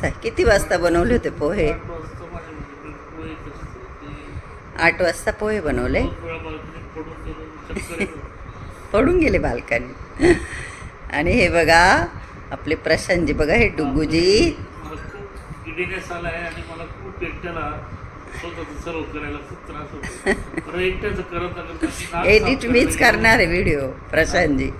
किती वाजता बनवले होते पोहे? आठ वाजता पोहे बनवले? पडून गेलो बालकानी. आणि हे बघा आपले प्रशांतजी बघा हे साफ एडिट मीच. करणार आहे व्हिडिओ प्रशांतजी.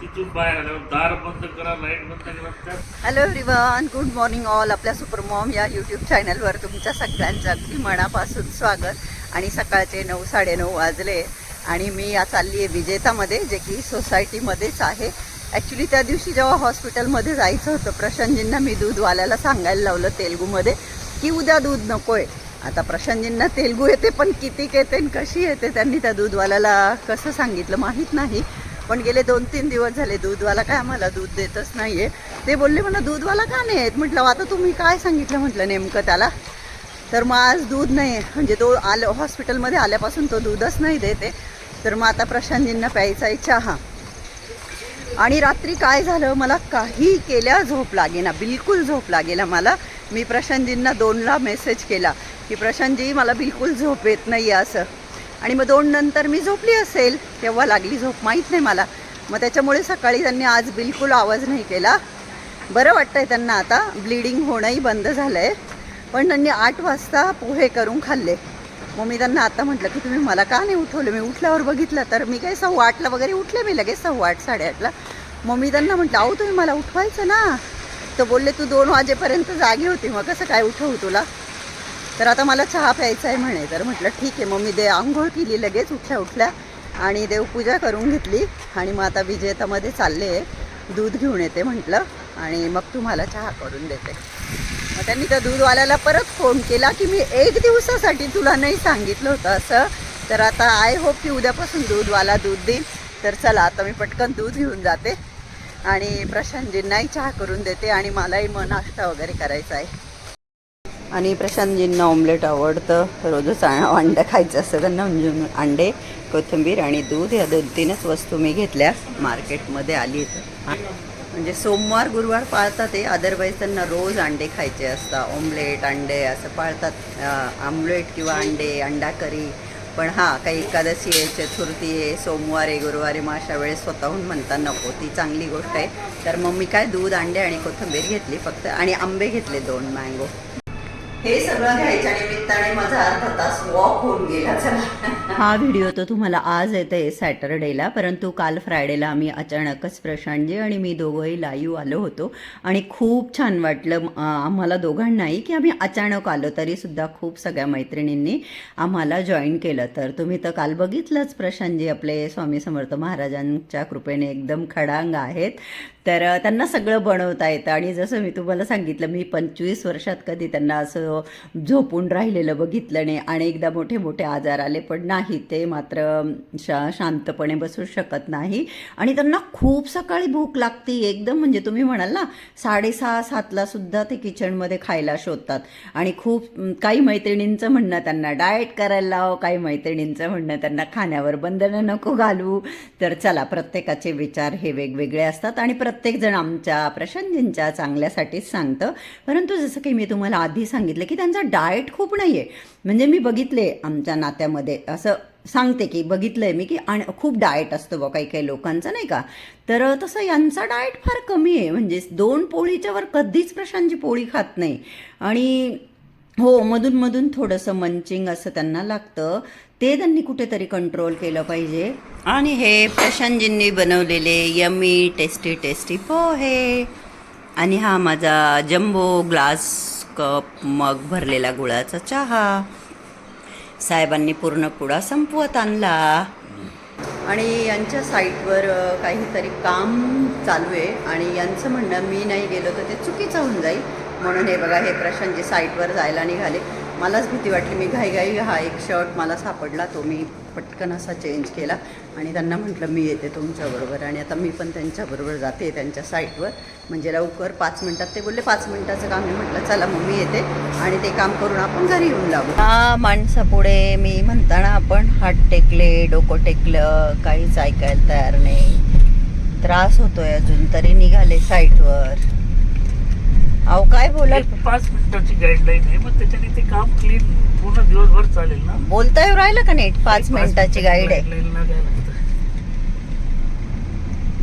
तिथून बाहेर आल्यावर दार बंद करा लाइट बंद करा त्यात hello everyone good morning all आपल्या सुपर मॉम या यूट्यूब चॅनलवर तुमच्या सगळ्यांचं अगदी मनापासून स्वागत. आणि सकाळचे नऊ साडेनऊ वाजले आणि मी या चालली आहे विजेतामध्ये जे की सोसायटीमध्येच आहे. ॲक्च्युली त्या दिवशी जेव्हा हॉस्पिटलमध्ये जायचं होतं प्रशांतजींना मी दूधवाल्याला सांगायला लावलं तेलगूमध्ये की उद्या दूध नको आहे आता प्रशांतजींना तेलगू येते पण किती येते आणि कशी येते? त्यांनी त्या दूधवाल्याला कसं सांगितलं माहीत नाही. पण गेले दोन तीन दिवस झाले दूधवाला काय आम्हाला दूध देतच नाहीये. ते बोलले म्हणा दूधवाला का नाही आहेत म्हटलं आता तुम्ही काय सांगितलं? म्हटलं नेमकं त्याला. तर मग आज दूध नाही आहे म्हणजे तो आलं हॉस्पिटलमध्ये आल्यापासून तो दूधच नाही देते. तर मग आता प्रशांतजींना प्यायचा आहे चहा. आणि रात्री काय झालं? मला काही केल्या झोप लागेना. बिलकुल झोप लागेला मला. मी प्रशांतजींना दोनला मेसेज केला की प्रशांतजी मला बिलकुल झोप येत नाही आहे असं. आणि मग दोन नंतर मी झोपली असेल तेव्हा लागली झोप. माहीत नाही मला. मग त्याच्यामुळे सकाळी त्यांनी आज बिलकुल आवाज नाही केला. बरं वाटतंय त्यांना आता. ब्लिडिंग होणंही बंद झालं आहे पण त्यांनी आठ वाजता पोहे करून खाल्ले. मग मी त्यांना आता म्हटलं की तुम्ही मला का नाही उठवलं? मी उठल्यावर बघितलं तर मी काही सव्वा आठला वगैरे उठले मी लगेच सव्वा आठ साडेआठला मग मी त्यांना म्हटलं अहो तुम्ही मला उठवायचं ना. तर बोलले तू दोन वाजेपर्यंत जागी होती. मग कसं काय उठवू तुला? तर आता मला चहा प्यायचा आहे म्हणे. तर म्हटलं ठीक आहे मग मी दे आंघोळ केली लगेच उठल्या उठल्या आणि देवपूजा करून घेतली आणि मग आता विजेतामध्ये चालले दूध घेऊन येते म्हटलं आणि मग तुम्हाला चहा करून देते. मग त्यांनी त्या दूधवाल्याला परत फोन केला की मी एक दिवसासाठी तुला नाही सांगितलं होतं असं. तर आता आय होप की उद्यापासून दूधवाला दूध देईल. तर चला आता मी पटकन दूध घेऊन जाते आणि प्रशांतजींनाही चहा करून देते आणि मलाही मग नाश्ता वगैरे करायचा आहे. आणि प्रशांतजींना ऑमलेट आवडतं. रोजच अंडं खायचं असतं त्यांना म्हणजे अंडे कोथिंबीर आणि दूध या दोन तीनच वस्तू मी घेतल्या. मार्केटमध्ये आली तर म्हणजे सोमवार गुरुवार पाळतात ते अदरवाईज त्यांना रोज अंडे खायचे असतात. ऑमलेट अंडे असं पाळतात. ऑमलेट किंवा अंडे अंडा करी पण हां काही एकादशी आहे चतुर्थी आहे सोमवार आहे मग अशा वेळेस स्वतःहून म्हणता नको ती चांगली गोष्ट आहे. तर मग मी काय दूध अंडे आणि कोथिंबीर घेतली फक्त. आणि आंबे घेतले दोन मँगो हे सगळं घ्यायच्या निमित्ताने माझा अर्धा तास वॉक होऊन गेला. चला. हा व्हिडिओ तो तुम्हाला आज येते आहे सॅटरडेला परंतु काल फ्रायडेला आम्ही अचानकच प्रशांतजी आणि मी दोघंही लाईव्ह आलो होतो आणि खूप छान वाटलं आम्हाला दोघांनाही की आम्ही अचानक आलो तरीसुद्धा खूप सगळ्या मैत्रिणींनी आम्हाला जॉईन केलं. तर तुम्ही तर काल बघितलंच प्रशांतजी आपले स्वामी समर्थ महाराजांच्या कृपेने एकदम खडांग आहेत. तर त्यांना सगळं बनवता येतं आणि जसं मी तुम्हाला सांगितलं मी पंचवीस वर्षात कधी त्यांना असं झोपून राहिलेलं बघितलं नाही आणि एकदा मोठे मोठे आजार आले पण नाही. ते मात्र शा शांतपणे बसू शकत नाही. आणि त्यांना खूप सकाळी भूक लागते. एकदम म्हणजे तुम्ही म्हणाल ना साडेसहा सातला सुद्धा ते किचनमध्ये खायला शोधतात. आणि खूप काही मैत्रिणींचं म्हणणं त्यांना डाएट करायला लाव. काही मैत्रिणींचं म्हणणं त्यांना खाण्यावर बंधनं नको घालू. तर चला प्रत्येकाचे विचार हे वेगवेगळे असतात. आणि प्रत्येकजण आमच्या प्रशांतजींच्या चांगल्यासाठीच सांगतं. परंतु जसं की मी तुम्हाला आधी सांगितलं की त्यांचा डाएट खूप नाही आहे म्हणजे मी बघितले आमच्या नात्यामध्ये असं सांगते की बघितलं आहे मी की आणि खूप डाएट असतो बा काही काही लोकांचं नाही का? तर तसं यांचा डाएट फार कमी आहे. म्हणजे दोन पोळीच्या वर कधीच प्रशांतची पोळी खात नाही. आणि हो मधून मधून थोडंसं मंचिंग असं त्यांना लागतं. ते त्यांनी कुठेतरी कंट्रोल केलं पाहिजे. आणि हे प्रशांतजींनी बनवलेले यमी टेस्टी टेस्टी पोहे. आणि हा माझा जम्बो ग्लास कप मग भरलेला गुळाचा चहा. साहेबांनी पूर्ण पुडा संपवत आणला. आणि यांच्या साईटवर काहीतरी काम चालू आहे. आणि यांचं म्हणणं मी नाही गेलो तर ते चुकीचं होऊन जाईल. म्हणून हे बघा हे प्रशांतजी साईटवर जायला निघाले. मलाच भीती वाटली. मी घाईघाई हा एक शर्ट मला सापडला तो मी पटकन असा चेंज केला आणि त्यांना म्हटलं मी येते तुमच्याबरोबर. आणि आता मी पण त्यांच्याबरोबर जाते त्यांच्या साईटवर. म्हणजे लवकर पाच मिनटात ते बोलले पाच मिनटाचं काम मी म्हटलं चला मग मी येते आणि ते काम करून आपण घरी येऊन लागू हा माणसापुढे मी म्हणताना आपण हात टेकले डोकं टेकलं काहीच ऐकायला तयार नाही. त्रास होतोय अजून तरी निघाले साईटवर. बोला एक पाच मिनिटाची गाईडलाईन आहे मग त्याच्याने ते काम क्लीन पूर्ण दिवसभर चालेल ना? बोलता येऊ राहिलं का नीट? पाच मिनिटाची गाईड आहे. guideline ला द्यायला लागतं.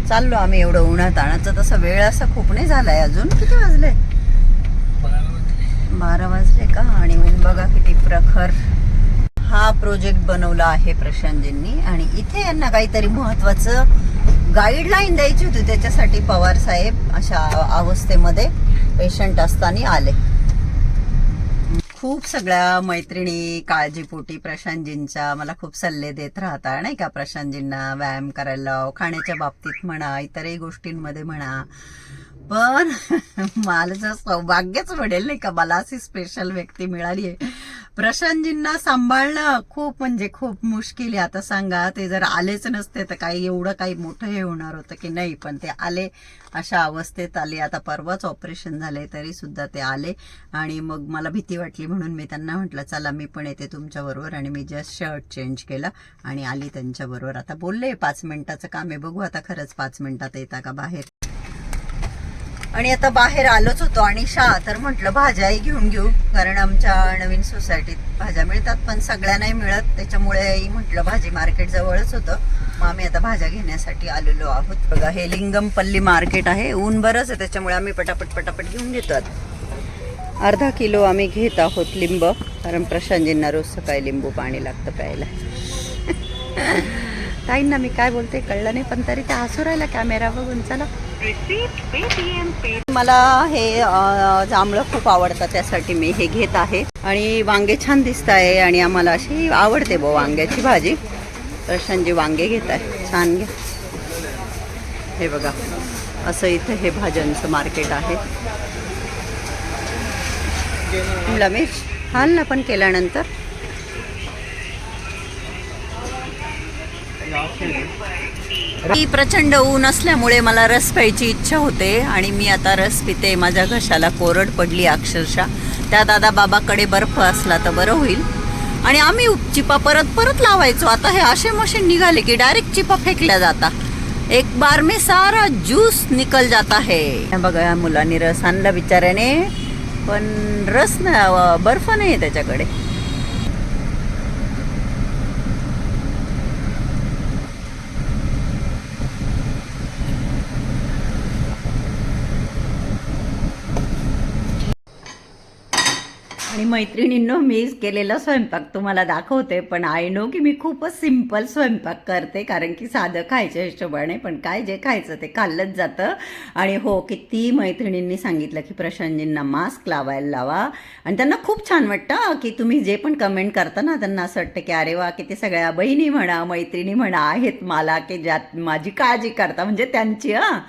चाललो आम्ही एवढं उन्हात आणायचं तसं वेळ असा खूप नाही झालाय अजून. किती वाजले? बारा वाजले. बारा वाजले का? आणि ऊन बघा किती प्रखर. हा प्रोजेक्ट बनवला आहे प्रशांतजींनी. आणि इथे यांना काहीतरी महत्वाचं गाईडलाईन द्यायची होती त्याच्यासाठी पवार साहेब अशा अवस्थेमध्ये पेशंट असताना आले. खूप सगळ्या मैत्रिणी काळजीपोटी प्रशांतजींच्या मला खूप सल्ले देत राहता नाही का? प्रशांतजींना व्यायाम करायला लाव, खाण्याच्या बाबतीत म्हणा इतरही गोष्टींमध्ये म्हणा. पण मला सौभाग्यच मिळेल नाही का? मला अशी स्पेशल व्यक्ती मिळाली आहे. प्रशांतजींना सांभाळणं खूप म्हणजे खूप मुश्किल आहे. आता सांगा ते जर आलेच नसते तर काही एवढं काही मोठं हे होणार होतं की नाही? पण ते आले अशा अवस्थेत आले. आता परवाच ऑपरेशन झाले तरी सुद्धा ते आले. आणि मग मला भीती वाटली म्हणून मी त्यांना म्हटलं चला मी पण येते तुमच्याबरोबर आणि मी जस्ट शर्ट चेंज केला आणि आली त्यांच्याबरोबर आता बोलले पाच मिनिटाचं काम आहे. बघू आता खरंच पाच मिनिटात येता का बाहेर? आणि आता बाहेर आलोच होतो आणि शा तर म्हटलं भाज्याही घेऊन घेऊ. कारण आमच्या नवीन सोसायटीत भाज्या मिळतात पण सगळ्या नाही मिळत. त्याच्यामुळे म्हटलं भाजी मार्केट जवळच होतं. मग आम्ही आता भाज्या घेण्यासाठी आलेलो आहोत. बघा हे लिंगमपल्ली मार्केट आहे. ऊन बरंच आहे त्याच्यामुळे आम्ही पटापट पटापट घेऊन घेतो अर्धा किलो आम्ही घेत आहोत लिंब कारण प्रशांतजींना रोज सकाळी लिंबू पाणी लागतं प्यायला. ताईंना मी काय बोलते कळलं नाही पण तरी त्या हसू राहिला कॅमेरा बघून चला. मला हे जांभळं खूप आवडतं त्यासाठी मी हे घेत आहे. आणि वांगे छान दिसत आहे आणि आम्हाला अशी आवडते बो वांग्याची भाजी. प्रशांतजी वांगे घेत आहे. छान घे. हे बघा. असं इथं हे भाज्यांचं मार्केट आहे. शिमला मिर्च. हाल ना पण केल्यानंतर. मी प्रचंड ऊन असल्यामुळे मला रस प्यायची इच्छा होते आणि मी आता रस पिते. माझ्या घशाला कोरड पडली अक्षरशः. त्या दादा बाबाकडे बर्फ असला तर बरं होईल. आणि आम्ही चिपा परत परत लावायचो. आता हे असे मशीन निघाले की डायरेक्ट चिपा फेकल्या जाता. एक बार में सारा ज्यूस निकल जाता है बघा या मुलांनी रस आणला बिचाऱ्याने. पण रस ना बर्फ नाही आहे त्याच्याकडे. आणि मैत्रिणींनो मीच केलेला स्वयंपाक तुम्हाला दाखवते पण आय नो की मी खूपच सिंपल स्वयंपाक करते कारण की साधं खायच्या हिशोबाने पण काय जे खायचं ते खाल्लंच जातं. आणि हो किती मैत्रिणींनी सांगितलं की प्रशांतजींना मास्क लावायला लावा. आणि त्यांना खूप छान वाटतं की तुम्ही जे पण कमेंट करता ना त्यांना असं वाटतं की अरे वा किती सगळ्या बहिणी म्हणा मैत्रिणी म्हणा आहेत मला की ज्यात माझी काळजी करता. म्हणजे त्यांची हां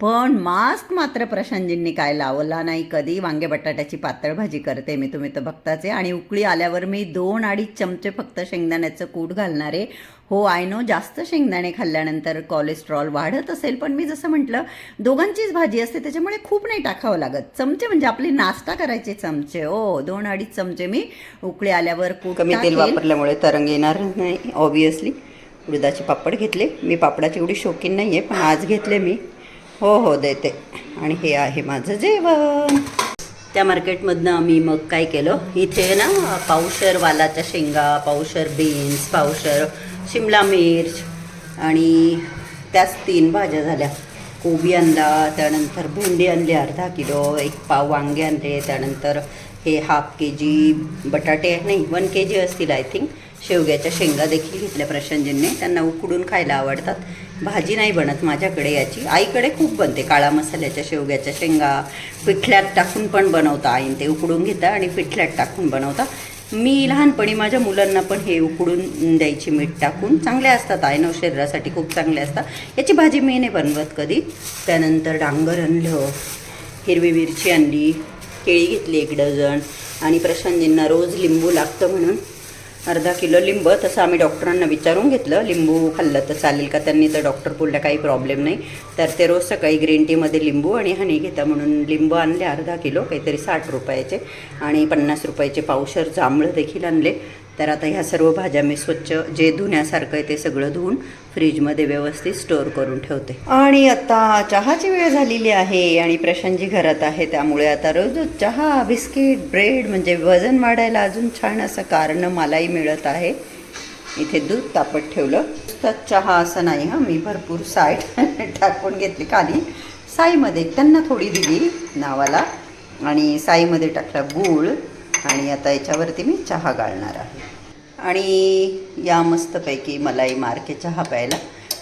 पण मास्क मात्र प्रशांतजींनी काय लावला नाही कधी वांगे बटाट्याची पातळ भाजी करते मी तुम्ही तर बघताच आहे. आणि उकळी आल्यावर मी दोन अडीच चमचे फक्त शेंगदाण्याचं कूट घालणारे. हो आय नो जास्त शेंगदाणे खाल्ल्यानंतर कोलेस्ट्रॉल वाढत असेल पण मी जसं म्हटलं दोघांचीच भाजी असते त्याच्यामुळे खूप नाही टाकावं लागत. चमचे म्हणजे आपली नाश्ता करायचे चमचे. हो दोन अडीच चमचे मी उकळी आल्यावर कूट कमी तेल वापरल्यामुळे तरंग येणार नाही ऑब्विसली उडदाचे पापड घेतले. मी पापडाची एवढी शौकीन नाही आहे पण आज घेतले मी. हो हो देते. आणि हे आहे माझं जेवण. त्या मार्केटमधनं आम्ही मग काय केलं? इथे ना पावशर वालाच्या शेंगा पावशर बीन्स पावशर शिमला मिर्च आणि त्याच तीन भाज्या झाल्या. कोबी आणला त्यानंतर भेंडी आणली अर्धा किलो एक पाव वांगे आणले त्यानंतर हे हाफ के जी बटाटे नाही वन के जी असतील आय थिंक शेवग्याच्या शेंगा देखील घेतल्या प्रशांतजींनी त्यांना उकडून खायला आवडतात. भाजी नाही बनत माझ्याकडे याची. आईकडे खूप बनते. काळा मसाल्याच्या शेवग्याच्या शेंगा पिठल्यात टाकून पण बनवता आईन. ते उकडून घेता आणि पिठल्यात टाकून बनवता. मी लहानपणी माझ्या मुलांना पण हे उकडून द्यायची मीठ टाकून चांगले असतात आयनव शरीरासाठी खूप चांगले असतात. याची भाजी मी नाही बनवत कधी. त्यानंतर डांगर आणलं हिरवी मिरची आणली केळी घेतली एक डझन आणि प्रशांतजींना रोज लिंबू लागतं म्हणून अर्धा किलो लिंब तसं आम्ही डॉक्टरांना विचारून घेतलं. लिंबू खाल्लं तर चालेल का? त्यांनी तर डॉक्टर बोलल्या काही प्रॉब्लेम नाही. तर ते रोज सकाळी ग्रीन टीमध्ये लिंबू आणि हनी घेता. म्हणून लिंबू आणले अर्धा किलो काहीतरी साठ रुपयाचे आणि पन्नास रुपयाचे पावशर जांभळं देखील आणले. तर आता ह्या सर्व भाज्या मी स्वच्छ जे धुण्यासारखं आहे ते सगळं धुवून फ्रीजमध्ये व्यवस्थित स्टोअर करून ठेवते. आणि आता चहाची वेळ झालेली आहे आणि प्रशांतजी घरात आहे त्यामुळे आता रोज चहा बिस्किट ब्रेड म्हणजे वजन वाढायला अजून छान असं कारण मलाही मिळत आहे. इथे दूध तापत ठेवलं. तर चहा असं नाही हां. मी भरपूर साय टाकून घेतली खाली. साईमध्ये त्यांना थोडी दिली नावाला. आणि साईमध्ये टाकला गूळ. आणि आता याच्यावरती मी चहा गाळणार आहे. आणि या मस्तपैकी मलाही मार्के चहा प्यायला.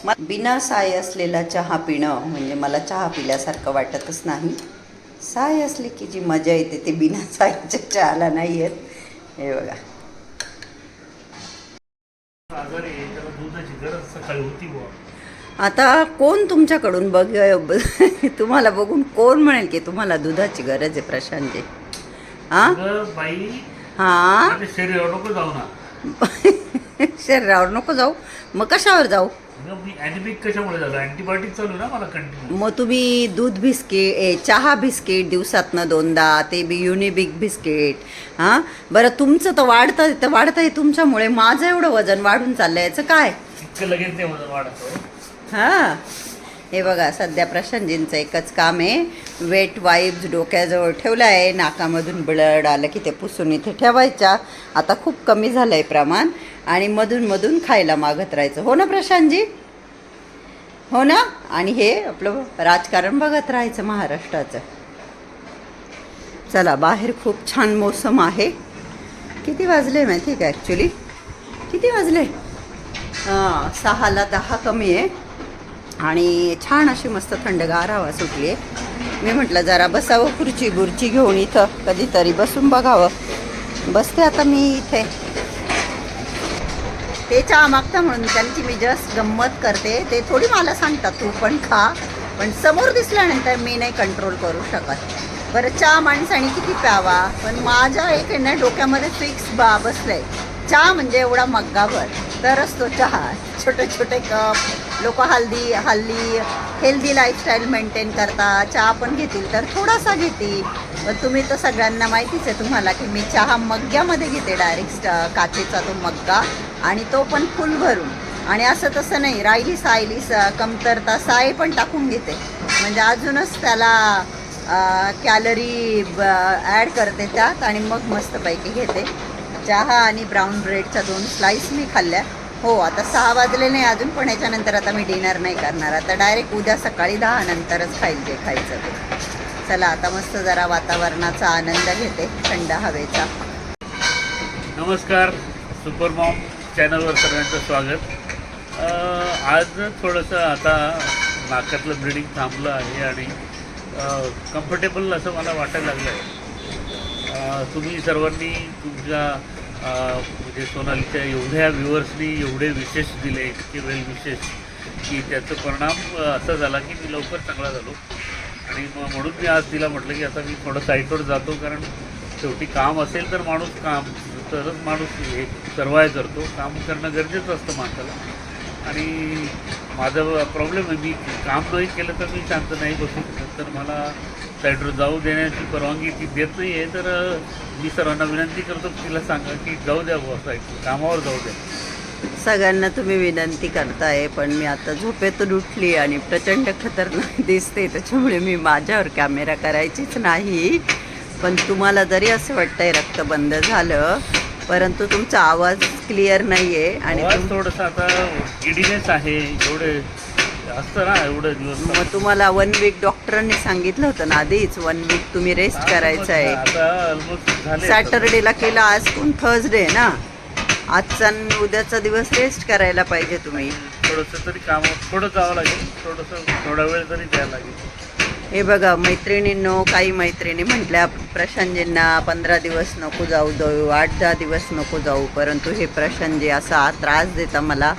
मग बिना साय असलेला चहा पिणं म्हणजे मला चहा पिल्यासारखं वाटतच नाही. साय असली की जी मजा येते ती बिना सायच्या चहाला नाही येत. हे बघा. आता कोण तुमच्याकडून बघ तुम्हाला बघून कोण म्हणेल की तुम्हाला दुधाची गरज आहे प्रशांतजी? हां? बाई हां? शरीरावर नको जाऊ ना. शरीरावर नको जाऊ? मग कशावर जाऊ? अगं मी अॅनिमिक कशामुळे झालं? अँटीबायोटिक चालू आहे ना मला कंटिन्यू. मग तुम्ही दूध बिस्किट ए चहा बिस्किट दिवसातनं दोनदा ते बी युनिबिक बिस्किट हां? बरं तुमचं तर वाढतं तर वाढतंय तुमच्यामुळे. माझं एवढं वजन वाढून चाललंय याचं काय? लगेच नाही वजन वाढत हां. हे बघा सध्या प्रशांतजींचं एकच काम आहे. वेट वाईप्स डोक्याजवळ ठेवलं आहे नाकामधून ब्लड आलं की ते पुसून इथे ठेवायच्या. आता खूप कमी झालं आहे प्रमाण आणि मधून मधून खायला मागत राहायचं. हो ना प्रशांतजी? हो ना? आणि हे आपलं राजकारण बघत राहायचं महाराष्ट्राचं. चला बाहेर खूप छान मोसम आहे. किती वाजले माहिती का ॲक्च्युली किती वाजले? हां सहाला दहा कमी आहे. आणि छान अशी मस्त थंडगार हवा सुटली आहे. मी म्हटलं जरा बसावं खुर्ची बुर्ची घेऊन इथं कधीतरी बसून बघावं. बसते आता मी इथे. ते चहा मागता म्हणून त्यांची मी जस्ट गंमत करते. ते थोडी मला सांगतात तू पण खा. पण समोर दिसल्यानंतर मी नाही कंट्रोल करू शकत. बरं चहा माणसाने किती प्यावा. पण माझ्या एक ना डोक्यामध्ये फिक्स बा बसलं. आहे चहा म्हणजे एवढा मग्गावर. तरच तो चहा. छोटे छोटे कप. लोक हल्दी हल्ली हेल्दी लाईफस्टाईल मेंटेन करता चहा पण घेतील तर थोडासा घेतील. पण तुम्ही तर सगळ्यांना माहितीच आहे तुम्हाला की मी चहा मग्ग्यामध्ये घेते डायरेक्ट काचेचा तो मग्गा आणि तो पण फुल भरून. आणि असं तसं नाही राहिली सायली स कमतरता साय पण टाकून घेते. म्हणजे अजूनच त्याला कॅलरी ॲड करते त्यात आणि मग मस्तपैकी घेते. चहा आणि ब्राऊन ब्रेडचा दोन स्लाईस मी खाल्ल्या. हो आता सहा वाजले नाही अजून पण याच्यानंतर आता मी डिनर नाही करणार. आता डायरेक्ट उद्या सकाळी दहा नंतरच खाईल जे खायचं ते. चला आता मस्त जरा वातावरणाचा आनंद घेते थंड हवेचा. नमस्कार सुपर मॉम चॅनलवर सर्वांचं स्वागत. आज थोडंसं आता नाकातलं ब्लिडिंग थांबलं आहे आणि कम्फर्टेबल असं मला वाटायला लागलं आहे तुम्ही सर्वांनी तुमच्या म्हणजे सोनालीच्या एवढ्या व्ह्युअर्सनी एवढे विशेष दिले इतके वेल विशेष की त्याचा परिणाम असा झाला की मी लवकर चांगला झालो. आणि मग म्हणून मी आज तिला म्हटलं की आता मी थोडं साईटवर जातो कारण शेवटी काम असेल तर माणूस काम तरच माणूस हे सर्वाय करतो. काम करणं गरजेचं असतं माणसाला. आणि माझा प्रॉब्लेम आहे मी काम नाही केलं तर मी शांत नाही बसू नंतर तर मला साईडवर जाऊ देण्याची परवानगी ती देत नाही आहे तर मी सर्वांना विनंती करतो तिला सांगा की जाऊ द्या बुवा साईड कामावर जाऊ द्या. सगळ्यांना तुम्ही विनंती करताय पण मी आता झोपेतून उठली आणि प्रचंड खतरनाक दिसते त्याच्यामुळे मी माझ्यावर कॅमेरा करायचीच नाही. पण तुम्हाला जरी असं वाटतंय रक्त बंद झालं परंतु तुमचा आवाज क्लिअर नाही आहे आणि तुम- थोडंसं आता गिडीनेस आहे एवढे असतं ना एवढं दिवस मग तुम्हाला वन वीक डॉक्टरांनी सांगितलं होतं ना आधीच वन वीक तुम्ही रेस्ट करायचं आहे. आता ऑलमोस्ट झाले सॅटरडेला केलं आज कोण थर्सडे ना? आजचा आणि उद्याचा दिवस रेस्ट करायला पाहिजे तुम्ही. थोडंसं तरी काम थोडं जावं लागेल थोडंसं थोडा वेळ तरी द्यायला लागेल. हे बघा मैत्रिणींनो काही मैत्रिणी म्हटल्या प्रशांतजींना पंधरा दिवस नको जाऊ देऊ आठ दहा दिवस नको जाऊ परंतु हे प्रशांतजी असा त्रास देता मला.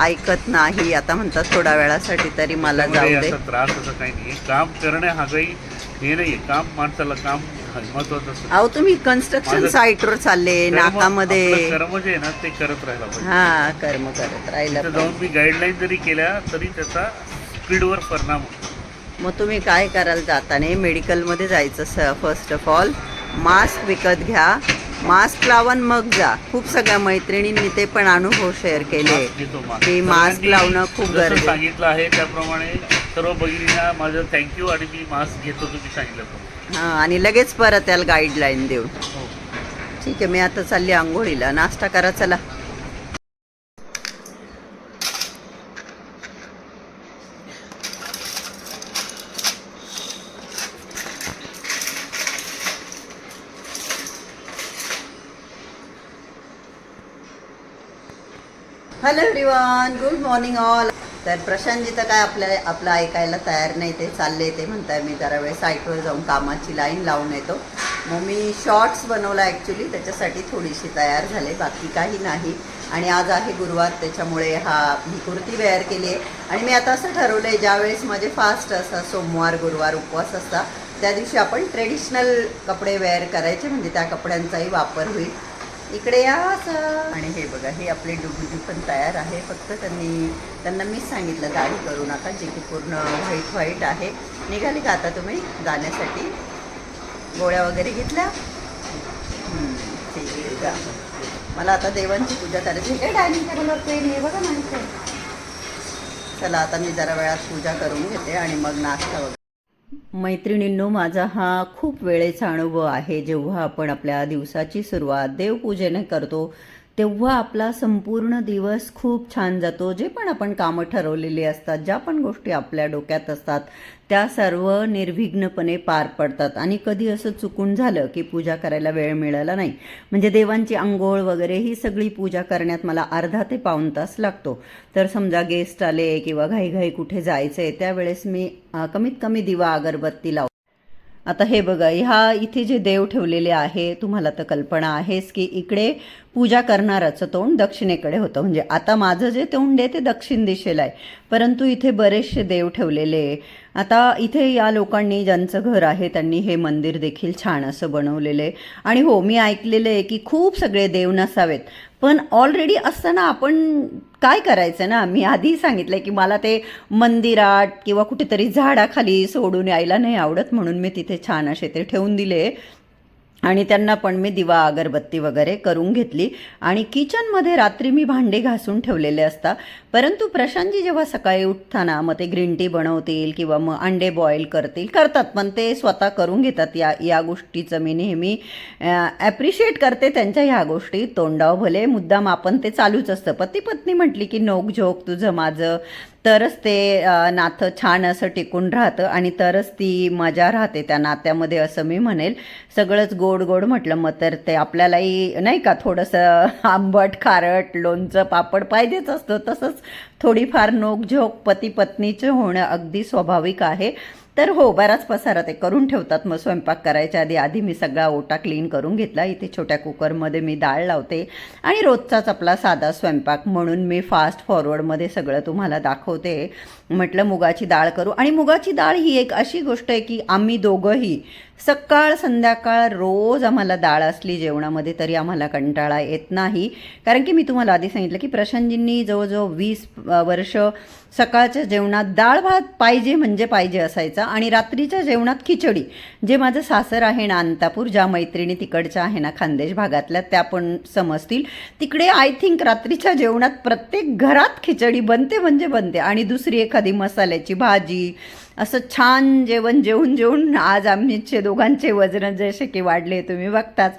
ऐकत नाही. आता म्हणतात थोड्या वेळासाठी तरी मला जाऊ दे. त्रास असं काही नाही. काम करणे हा काही हे नाही काम माणसाला काम महत्वाचं असतं. अहो तुम्ही कन्स्ट्रक्शन साईटवर चालले नाकामध्ये. कर्म जे आहे ना ते करत पाहिजे. हा कर्म करत राहिलं तिथं. जाऊन मी गाईडलाईन जरी केल्या तरी त्याचा स्पीडवर परिणाम होतो. मग तुम्ही काय कराल जाताना? मेडिकलमध्ये जायचं स फर्स्ट ऑफ ऑल मास्क विकत घ्या. मास्क लावून मग जा. खूप सगळ्या मैत्रिणींनी ते पण अनुभव शेअर केले. की मास्क लावणं खूप जसं गरजेचं. सांगितलं आहे त्याप्रमाणे सर्व भगिनींना माझं थँक्यू आणि मी मास्क घेतो तुम्ही सांगितलं. हां आणि लगेच परत याला गाईडलाईन देऊन. हो. ठीक आहे मी आता चालली आंघोळीला. नाश्ता करा चला. हॅलो गुड मॉर्निंग ऑल तर प्रशांतजी तर काय आपल्या आपलं ऐकायला तयार नाही ते चालले ते म्हणताय मी जरा वेळ साईटवर जाऊन कामाची लाईन लावून येतो. मग मी शॉर्ट्स बनवला ॲक्च्युली त्याच्यासाठी थोडीशी तयार झाले बाकी काही नाही. आणि आज आहे गुरुवार त्याच्यामुळे हा ही कुर्ती वेअर केली आहे. आणि मी आता असं ठरवलं आहे ज्यावेळेस माझे फास्ट असतात सोमवार गुरुवार उपवास असता त्या दिवशी आपण ट्रेडिशनल कपडे वेअर करायचे म्हणजे त्या कपड्यांचाही वापर होईल. इकडे या असं. आणि हे बघा हे आपले डुबुजी पण तयार आहे. फक्त त्यांनी त्यांना मीच सांगितलं गाडी करू नका जे की पूर्ण व्हाईट व्हाईट आहे. निघाली का आता तुम्ही जाण्यासाठी? गोळ्या वगैरे घेतल्या? ठीक आहे. मला आता देवांची पूजा करायची. काय डायनिंग टेबलवर पेन आहे बघा नाही काय चला आता मी जरा वेळात पूजा करून घेते आणि मग नाश्ता वगैरे. मैत्रिणींनो माझा हा खूप वेळेचा अनुभव आहे. जेव्हा आपण आपल्या दिवसाची सुरुवात देवपूजेने करतो तेव्हा आपला संपूर्ण दिवस खूप छान जातो. जे पण आपण कामं ठरवलेली असतात ज्या पण गोष्टी आपल्या डोक्यात असतात त्या सर्व निर्विघ्नपणे पार पडतात. आणि कधी असं चुकून झालं की पूजा करायला वेळ मिळाला नाही म्हणजे देवांची आंघोळ वगैरे ही सगळी पूजा करण्यात मला अर्धा ते पाऊण तास लागतो. तर समजा गेस्ट आले किंवा घाईघाई कुठे जायचं आहे त्यावेळेस मी कमीत कमी दिवा अगरबत्ती लावतो. आता हे बघा ह्या इथे जे देव ठेवलेले आहे तुम्हाला तर कल्पना आहेच की इकडे पूजा करणाराचं तोंड दक्षिणेकडे होतं. म्हणजे आता माझं जे तोंड आहे ते दक्षिण दिशेला आहे. परंतु इथे बरेचसे देव ठेवलेले आता इथे या लोकांनी ज्यांचं घर आहे त्यांनी हे मंदिर देखील छान असं बनवलेलं आहे. आणि हो मी ऐकलेलं आहे की खूप सगळे देव नसावेत. पण ऑलरेडी असताना आपण काय करायचं ना? मी आधी सांगितलं की मला ते मंदिरात किंवा कुठेतरी झाडाखाली सोडून यायला नाही आवडत म्हणून मी तिथे छान असे ते ठेवून दिले. आणि त्यांना पण मी दिवा अगरबत्ती वगैरे करून घेतली. आणि किचनमध्ये रात्री मी भांडे घासून ठेवलेले असतात. परंतु प्रशांतजी जेव्हा सकाळी उठताना मग ते ग्रीन टी बनवतील किंवा मग अंडे बॉईल करतील करतात. पण ते स्वतः करून घेतात. या या गोष्टीचं मी नेहमी ॲप्रिशिएट करते त्यांच्या ह्या गोष्टी. तोंडाव भले मुद्दाम आपण ते चालूच असतं. पती पत्नी म्हटली की नोक झोक तुझं माझं तरच ते नातं छान असं टिकून राहतं आणि तरच ती मजा राहते त्या नात्यामध्ये असं मी म्हणेल. सगळंच गोड गोड म्हटलं मग तर ते आपल्यालाही नाही का थोडंसं आंबट खारट लोणचं पापड पाहिजेच असतं. तसंच थोडीफार नोकझोक पती पत्नीचं होणं अगदी स्वाभाविक आहे. तर हो बराच पसारा ते करून ठेवतात. मग स्वयंपाक करायच्या आधी आधी मी सगळा ओटा क्लीन करून घेतला. इथे छोट्या कुकरमध्ये मी डाळ लावते आणि रोजचाच आपला साधा स्वयंपाक म्हणून मी फास्ट फॉरवर्डमध्ये सगळं तुम्हाला दाखवते. म्हटलं मुगाची डाळ करू. आणि मुगाची डाळ ही एक अशी गोष्ट आहे की आम्ही दोघंही सकाळ संध्याकाळ रोज आम्हाला डाळ असली जेवणामध्ये तरी आम्हाला कंटाळा येत नाही. कारण की मी तुम्हाला आधी सांगितलं की प्रशांतजींनी जवळजवळ वीस वर्ष सकाळच्या जेवणात डाळ भात पाहिजे म्हणजे पाहिजे असायचा आणि रात्रीच्या जेवणात खिचडी जे माझं सासर आहे ना अंतापूर ज्या मैत्रिणी तिकडच्या आहे ना खानदेश भागातल्या त्या पण समजतील. तिकडे आय थिंक रात्रीच्या जेवणात प्रत्येक घरात खिचडी बनते म्हणजे बनते आणि दुसरी एखादी मसाल्याची भाजी असं छान जेवण जेवून जेवून आज आम्हीचे दोघांचे वजन जसे की वाढले तुम्ही बघताच.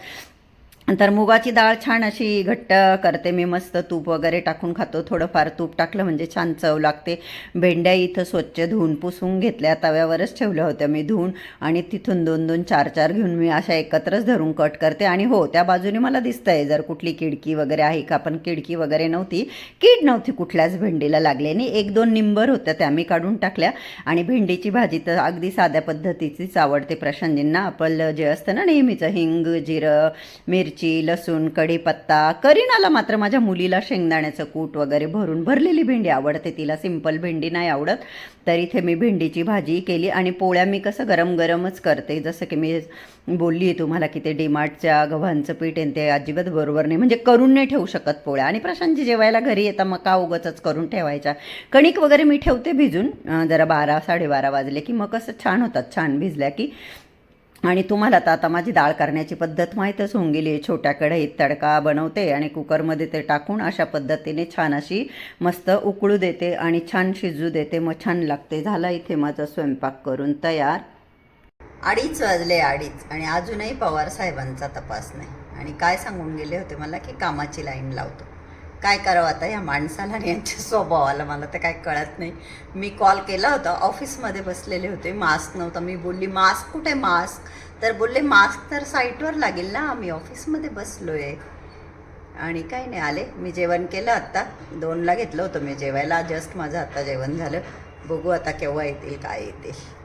तर मुगाची डाळ छान अशी घट्ट करते मी मस्त तूप वगैरे टाकून खातो. थोडंफार तूप टाकलं म्हणजे छान चव लागते. भेंड्या इथं स्वच्छ धुवून पुसून घेतल्या तव्यावरच ठेवल्या होत्या मी धुवून. आणि तिथून दोन दोन चार चार घेऊन मी अशा एकत्रच धरून कट करते. आणि हो त्या बाजूने मला दिसतंय जर कुठली किडकी वगैरे आहे का? पण किडकी वगैरे नव्हती. कीड नव्हती कुठल्याच भेंडीला लागली आणि एक दोन निंबर होत्या त्या मी काढून टाकल्या. आणि भेंडीची भाजी तर अगदी साध्या पद्धतीचीच आवडते प्रशांतींना आपलं जे असतं ना नेहमीचं हिंग जिरं मिरची मिरची लसूण कढीपत्ता करीनाला मात्र माझ्या मुलीला शेंगदाण्याचं कूट वगैरे भरून भरलेली भेंडी आवडते. तिला सिंपल भेंडी नाही आवडत. तर इथे मी भेंडीची भाजी केली आणि पोळ्या मी कसं गरम गरमच करते. जसं की मी बोलली आहे तुम्हाला की ते डीमार्टच्या गव्हांचं पीठ आणि ते अजिबात बरोबर नाही. म्हणजे करून नाही ठेवू शकत पोळ्या. आणि प्रशांतजी जेवायला घरी येता मग का उगचच करून ठेवायच्या. कणिक वगैरे मी ठेवते भिजून. जरा बारा साडेबारा वाजले की मग कसं छान होतात. छान भिजल्या की आणि तुम्हाला तर आता माझी डाळ करण्याची पद्धत माहीतच होऊन गेली आहे. छोट्या कढईत तडका बनवते आणि कुकरमध्ये ते टाकून अशा पद्धतीने छान अशी मस्त उकळू देते आणि छान शिजू देते. मग छान लागते. झाला इथे माझा स्वयंपाक करून तयार. अडीच वाजले अडीच आणि अजूनही पवार साहेबांचा तपास नाही. आणि काय सांगून गेले होते मला की कामाची लाईन लावतो. काय करावं आता या माणसाला आणि यांच्या स्वभावाला? मला तर काय कळत नाही. मी कॉल केला होता ऑफिसमध्ये बसलेले होते. मास्क नव्हता. मी बोलली मास्क कुठे मास्क तर बोलले मास्क तर साईटवर लागेल ना. आम्ही ऑफिसमध्ये बसलो आहे आणि काही नाही आले. मी जेवण केलं आत्ता. दोनला घेतलं होतं मी जेवायला. जस्ट माझं आत्ता जेवण झालं. बघू आता केव्हा येतील काय येतील.